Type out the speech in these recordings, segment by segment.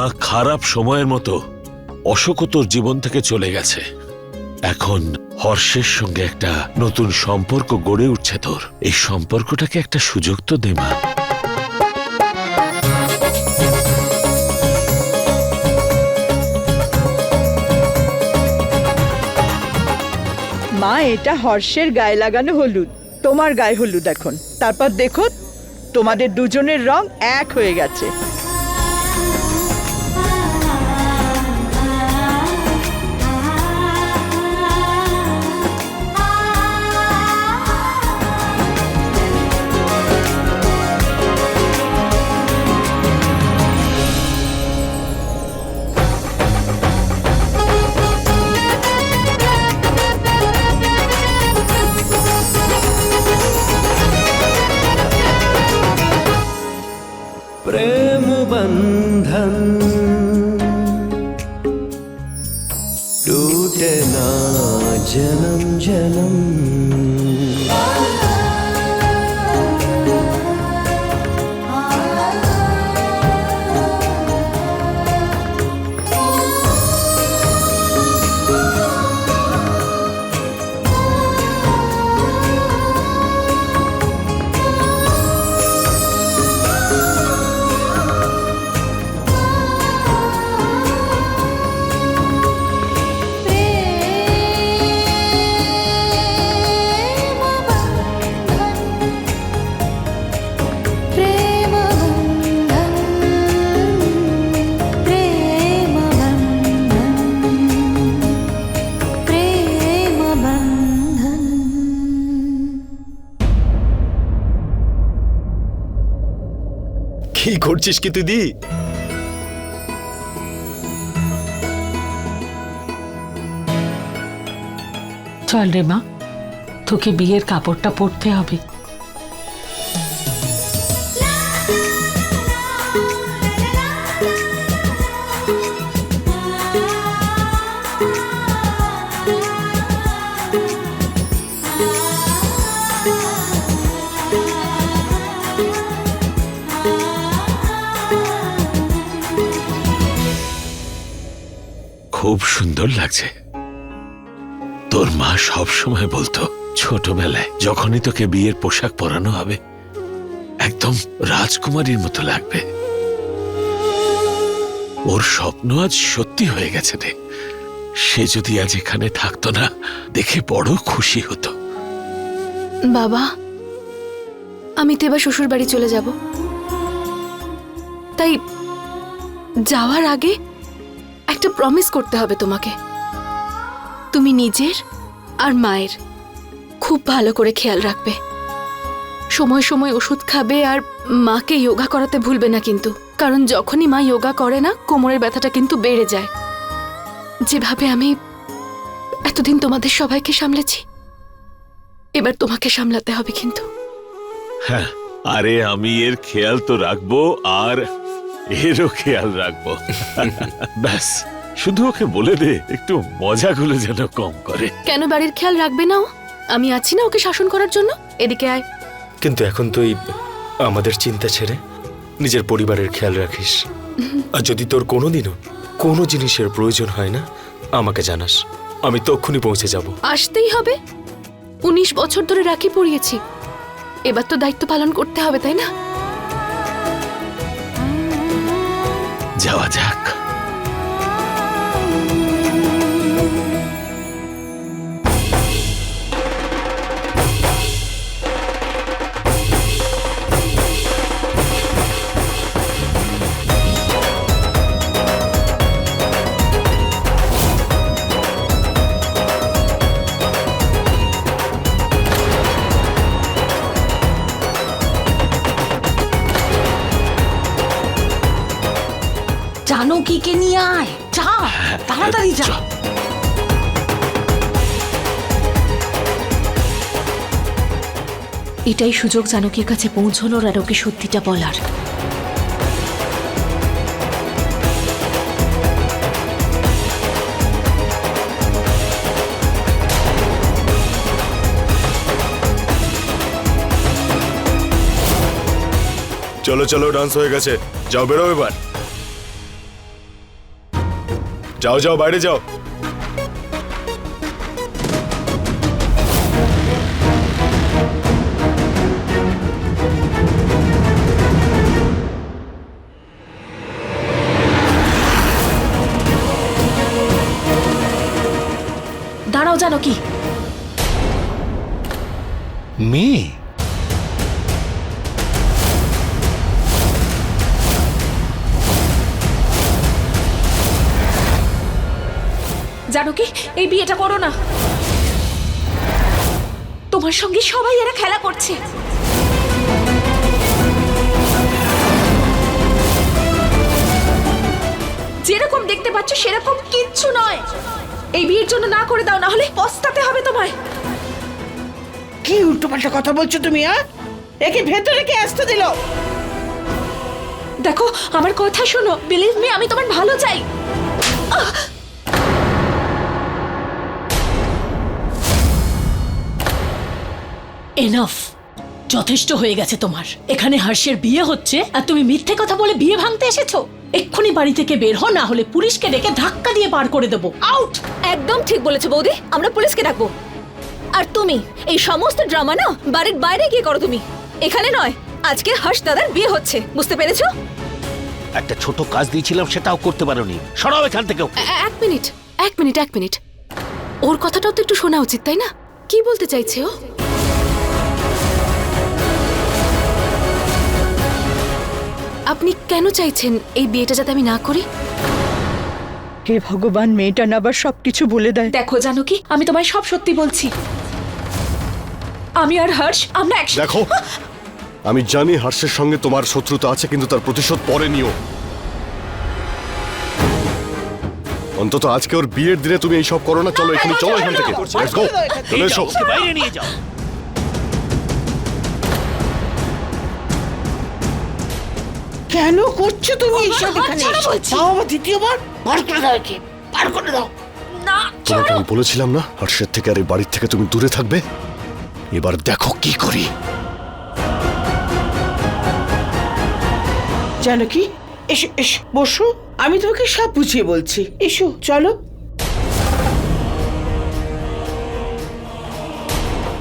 মা খারাপ সময়ের মতো অশোকও তোর জীবন থেকে চলে গেছে। এখন হর্ষের সঙ্গে একটা নতুন সম্পর্ক গড়ে উঠছে তোর। এই সম্পর্কটাকে একটা সুযোগ তো দে, মা। মা, এটা হর্ষের গায়ে লাগানো হলুদ। তোমার গায়ে হলুদ এখন। তারপর দেখো, তোমাদের দুজনের রং এক হয়ে গেছে। प्रेम बंधन टूटे ना जन्म जन्म। কি করছিস কি তুই দি? চল রে মা তোকে বিয়ের কাপড়টা পরতে হবে। খুব সুন্দর লাগছে। তোর মা সব সময় বলতো, ছোটবেলায় যখনই তোকে বিয়ের পোশাক পরানো হবে, একদম রাজকুমারীর মতো লাগবে। ওর স্বপ্ন আজ সত্যি হয়ে গেছে রে। সে যদি আজ এখানে থাকতো না, দেখে বড় খুশি হতো। বাবা, আমি তো এবার শ্বশুর বাড়ি চলে যাব। তাই যাওয়ার আগে একটা প্রমিস করতে হবে তোমাকে। তুমি নিজের আর মায়ের খুব ভালো করে খেয়াল রাখবে। সময় সময় ওষুধ খাবে আর মাকে যোগা করাতে ভুলবে না কিন্তু। কারণ যখনই মা যোগা করে না, কোমরের ব্যথাটা কিন্তু বেড়ে যায়। যেভাবে আমি এতদিন তোমাদের সবাইকে সামলেছি, এবার তোমাকে সামলাতে হবে কিন্তু। হ্যাঁ আরে আমি এর খেয়াল তো রাখব আর এরও খেয়াল রাখব। ব্যাস শুধু ওকে বলে দে একটু মজাগুলো যেন কম করে। কেন বাড়ির খেয়াল রাখবে না ও? আমি আছি না ওকে শাসন করার জন্য? এদিকে আয়। কিন্তু এখন তুই আমাদের চিন্তা ছেড়ে নিজের পরিবারের খেয়াল রাখিস। আর যদি তোর কোনোদিনও কোনো জিনিসের প্রয়োজন হয় না আমাকে জানাস। আমি তক্ষুনি পৌঁছে যাব। আসতেই হবে। উনিশ বছর ধরে রাখি পড়িয়েছি। এবার তো দায়িত্ব পালন করতে হবে তাই না? যাওয়া যাক জানকীকে নিয়ে আয় যা তাড়াতাড়ি যা এটাই সুযোগ জানকীর কাছে পৌঁছানোর আর ওকে সত্যিটা বলার। চলো চলো ডান্স হয়ে গেছে। যাও বেরো এবার। যাও যাও বাইরে যাও দাঁড়াও জানো কি মেয়ে জানো কি? এই বিয়েটা করো না। তোমার সঙ্গে সবাই এরা খেলা করছে। যেরকম দেখতে পাচ্ছ সেরকম কিচ্ছু নয়। এই বিয়ের জন্য না করে দাও না হলে পস্তাতে হবে তোমায়। কি উল্টোপাল্টা কথা বলছো তুমি আর একে ভেতরে কে আসতে দিল? দেখো আমার কথা শোনো। বিলিভ মি আমি তোমার ভালো চাই। এনাফ যথেষ্ট হয়ে গেছে তোমার। এখানে হর্ষের বিয়ে হচ্ছে আর তুমি মিথ্যে কথা বলে বিয়ে ভাঙতে এসেছ। এক্ষুনি বাড়ি থেকে বের হও না হলে পুলিশকে ডেকে ধাক্কা দিয়ে পার করে দেবো। আউট একদম ঠিক বলেছ বৌদি। আমরা পুলিশকে ডাকবো। আর তুমি এই সমস্ত ড্রামা না বাড়ির বাইরে গিয়ে করো তুমি। এখানে নয় আজকে হর্ষ দাদার বিয়ে হচ্ছে। বুঝতে পেরেছ? একটা ছোট কাজ দিয়েছিলাম সেটাও করতে পারোনি। সরাও এখান থেকে এক মিনিট এক মিনিট এক মিনিট। ওর কথাটাও তো একটু শোনা উচিত তাই না? কি বলতে চাইছে ও? আপনি কেন চাইছেন এই বিয়েটা যাতে আমি না করি? হে ভগবান মেয়েটা না আবার সবকিছু বলে দেয়। দেখো জানো কি? আমি তোমায় সব সত্যি বলছি। আমি আর হর্ষ আমরা একসাথে দেখো আমি জানি হর্ষের সঙ্গে তোমার শত্রুতা আছে কিন্তু তার প্রতিশোধ পরে নিও। অন্তত আজকে ওর বিয়ের দিনে তুমি এইসব করো না চলো এখানে চলো এখান থেকে. চলে এসো বাইরে নিয়ে যাও। কেন করছ তুমি এইসব এখানে? তাও আবার দ্বিতীয়বার। বার করে দাও একে বার করে দাও। তোমাকে আমি বলেছিলাম না হর্ষের থেকে আর এই বাড়ির থেকে তুমি দূরে থাকবে? এবার দেখো কি করি। জানো কি? এসো এসো বসো। আমি তোমাকে সব বুঝিয়ে বলছি। এসো চলো।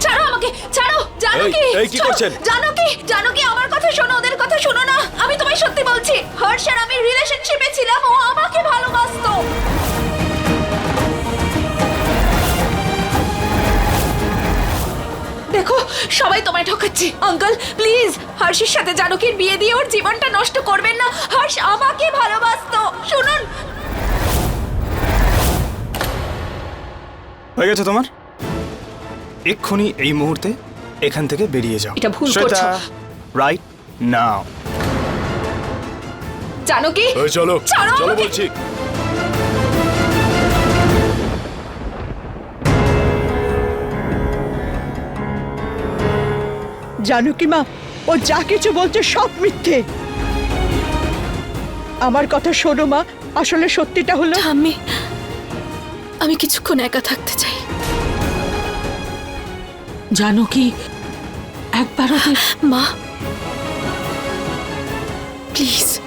ছাড়ো আমাকে ছাড়ো। জানো এই, কি? এই, কি করছেন? জানো কি? জানো কি? আমার কথা শোনো ওদের কথা শোনো না। আমি তোমায় সত্যি বলছি হর্ষ আর আমি রিলেশনশিপে ছিলাম ও আমাকে ভালোবাসতো। দেখো সবাই তোমায় ঠকাচ্ছে। আঙ্কেল প্লিজ হর্ষের সাথে জানকীর বিয়ে দিয়ে ওর জীবনটা নষ্ট করবেন না। হর্ষ আমাকে ভালোবাসতো। শুনুন। হয়ে গেছে তোমার? এক্ষুনি এই মুহূর্তে এখান থেকে বেরিয়ে যাও। এটা ভুল করছ। রাইট? নাও জানকী? ওই চলো। ছাড়ো চলো আমাকে। বলছি। জানো কি মা ও যা কিছু বলছে সব মিথ্যে। আমার কথা শোনো মা আসলে সত্যিটা হলো আমি আমি কিছুক্ষণ একা থাকতে চাই। জানো কি একবার মা প্লিজ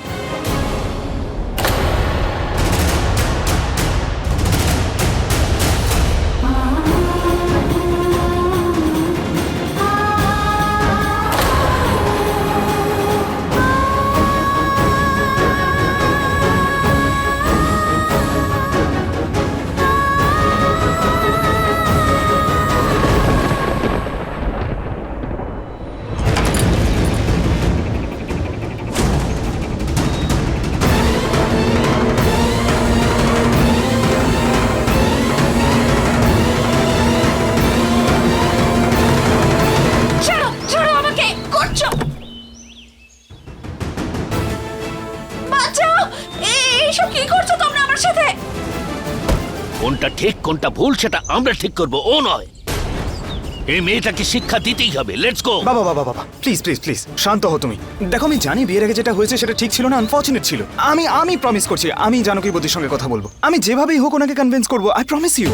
ঠিক কোনটা ভুল সেটা আমরা ঠিক করব ও নয়। এই মেয়েটাকে শিক্ষা দিতেই হবে লেটস গো বাবা বাবা বাবা প্লিজ প্লিজ প্লিজ শান্ত হও তুমি। দেখো আমি জানি বিয়ের আগে যেটা হয়েছে সেটা ঠিক ছিল না আনফর্চুনেট ছিল। আমি আমি প্রমিস করছি আমি জানকী বদির সঙ্গে কথা বলব। আমি যেভাবেই হোক ওনাকে কনভিন্স করব আই প্রমিস ইউ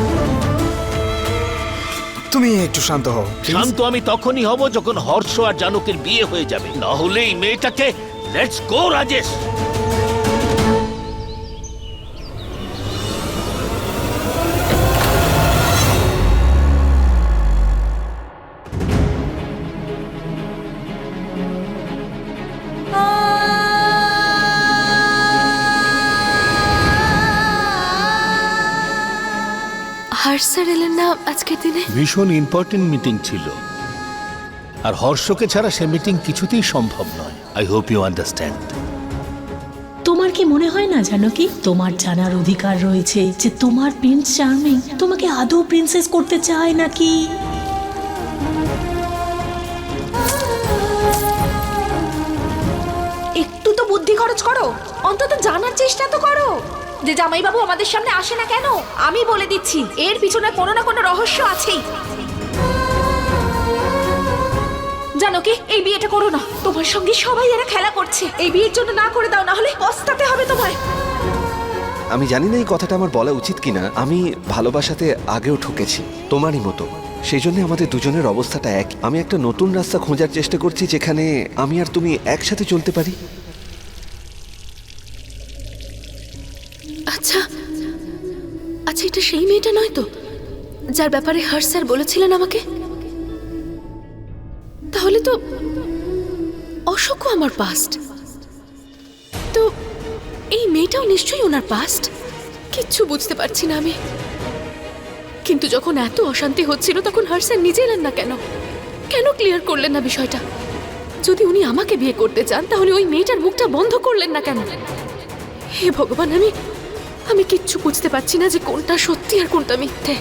তুমি একটু শান্ত হও। শান্ত আমি তখনই হব যখন হর্ষ আর জানকের বিয়ে হয়ে যাবে। না হলে এই মেয়েটাকে let's go Rajesh. Harsha sir এলেন না আজকের দিনে? ভীষণ ইম্পর্টেন্ট মিটিং ছিল। আর হর্ষকে ছাড়া সে মিটিং কিছুতেই সম্ভব নয়। আই হোপ ইউ আন্ডারস্ট্যান্ড তোমার কি মনে হয় না জানো কি? তোমার জানার অধিকার রয়েছে যে তোমার প্রিন্স চার্মিং তোমাকে আদৌ প্রিন্সেস করতে চায় নাকি? একটু তো বুদ্ধি খরচ করো। অন্তত জানার চেষ্টা তো করো। যে জামাইবাবু আমাদের সামনে আসে না কেন? আমি বলে দিচ্ছি, এর পিছনে কোনো না কোনো রহস্য আছেই। জানো কি? এই বিয়েটা করো না। তোমার সঙ্গে সবাই এরা খেলা করছে। এই বিয়ের জন্য না করে দাও না হলে পস্তাতে হবে তোমায়। আমি জানি না এই কথাটা আমার বলা উচিত কিনা। আমি ভালোবাসাতে আগেও ঠকেছি, তোমারই মতো। সেই জন্য আমাদের দুজনের অবস্থাটা এক। আমি একটা নতুন রাস্তা খোঁজার চেষ্টা করছি যেখানে আমি আর তুমি একসাথে চলতে পারি। সেই মেয়েটা নয় তো? যার ব্যাপারে হর্ষ স্যার বলেছিলেন আমাকে? তাহলে তো অশোকও আমার পাস্ট তো এই মেয়েটাও নিশ্চয়ই ওনার পাস্ট কিচ্ছু বুঝতে পারছি না আমি। কিন্তু যখন এত অশান্তি হচ্ছিল, তখন হর্ষ স্যার নিজে এলেন না কেন? কেন ক্লিয়ার করলেন না বিষয়টা? যদি উনি আমাকে বিয়ে করতে চান, তাহলে ওই মেয়েটার মুখটা বন্ধ করলেন না কেন? হে ভগবান, আমি আমি কিচ্ছু বুঝতে পারছি না যে কোনটা সত্যি আর কোনটা মিথ্যে।